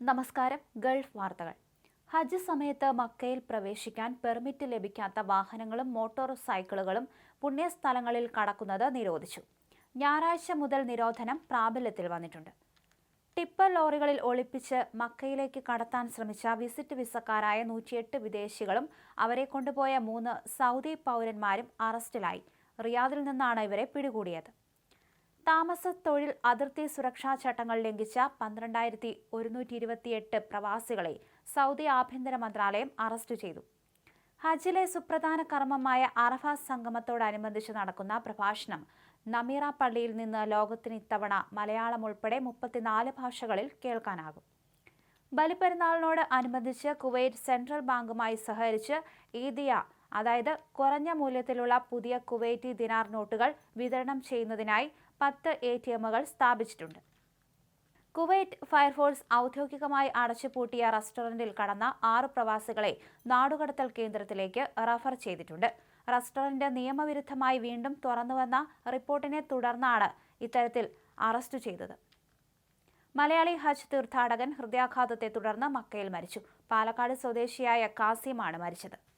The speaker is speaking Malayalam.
നമസ്കാരം ഗൾഫ് വാർത്തകൾ. ഹജ്ജ് സമയത്ത് മക്കയിൽ പ്രവേശിക്കാൻ പെർമിറ്റ് ലഭിക്കാത്ത വാഹനങ്ങളും മോട്ടോർ സൈക്കിളുകളും പുണ്യസ്ഥലങ്ങളിൽ കടക്കുന്നത് നിരോധിച്ചു. ഞായറാഴ്ച മുതൽ നിരോധനം പ്രാബല്യത്തിൽ വന്നിട്ടുണ്ട്. ടിപ്പർ ലോറികളിൽ ഒളിപ്പിച്ച് മക്കയിലേക്ക് കടത്താൻ ശ്രമിച്ച വിസിറ്റ് വിസക്കാരായ നൂറ്റിയെട്ട് വിദേശികളും അവരെ കൊണ്ടുപോയ മൂന്ന് സൗദി പൗരന്മാരും അറസ്റ്റിലായി. റിയാദിൽ നിന്നാണ് ഇവരെ പിടികൂടിയത്. താമസ തൊഴിൽ അതിർത്തി സുരക്ഷാ ചട്ടങ്ങൾ ലംഘിച്ച പന്ത്രണ്ടായിരത്തി ഒരുന്നൂറ്റി ഇരുപത്തിയെട്ട് പ്രവാസികളെ സൗദി ആഭ്യന്തര മന്ത്രാലയം അറസ്റ്റ് ചെയ്തു. ഹജ്ജിലെ സുപ്രധാന കർമ്മമായ അറഫ സംഗമത്തോടനുബന്ധിച്ച് നടക്കുന്ന പ്രഭാഷണം നമീറ പള്ളിയിൽ നിന്ന് ലോകത്തിന് ഇത്തവണ മലയാളം ഉൾപ്പെടെ മുപ്പത്തിനാല് ഭാഷകളിൽ കേൾക്കാനാകും. ബലിപ്പെരുന്നാളിനോട് അനുബന്ധിച്ച് കുവൈറ്റ് സെൻട്രൽ ബാങ്കുമായി സഹകരിച്ച് ഈദിയ അതായത് കുറഞ്ഞ മൂല്യത്തിലുള്ള പുതിയ കുവൈറ്റി ദിനാർ നോട്ടുകൾ വിതരണം ചെയ്യുന്നതിനായി പത്ത് എ ടി എമ്മുകൾ സ്ഥാപിച്ചിട്ടുണ്ട്. കുവൈറ്റ് ഫയർഫോഴ്സ് ഔദ്യോഗികമായി അടച്ചുപൂട്ടിയ റെസ്റ്റോറന്റിൽ കടന്ന ആറ് പ്രവാസികളെ നാടുകടത്തൽ കേന്ദ്രത്തിലേക്ക് റഫർ ചെയ്തിട്ടുണ്ട്. റെസ്റ്റോറന്റ് നിയമവിരുദ്ധമായി വീണ്ടും തുറന്നുവന്ന റിപ്പോർട്ടിനെ തുടർന്നാണ് ഇത്തരത്തിൽ അറസ്റ്റ് ചെയ്തത്. മലയാളി ഹജ്ജ് തീർത്ഥാടകൻ ഹൃദയാഘാതത്തെ തുടർന്ന് മക്കയിൽ മരിച്ചു. പാലക്കാട് സ്വദേശിയായ കാസിമാണ് മരിച്ചത്.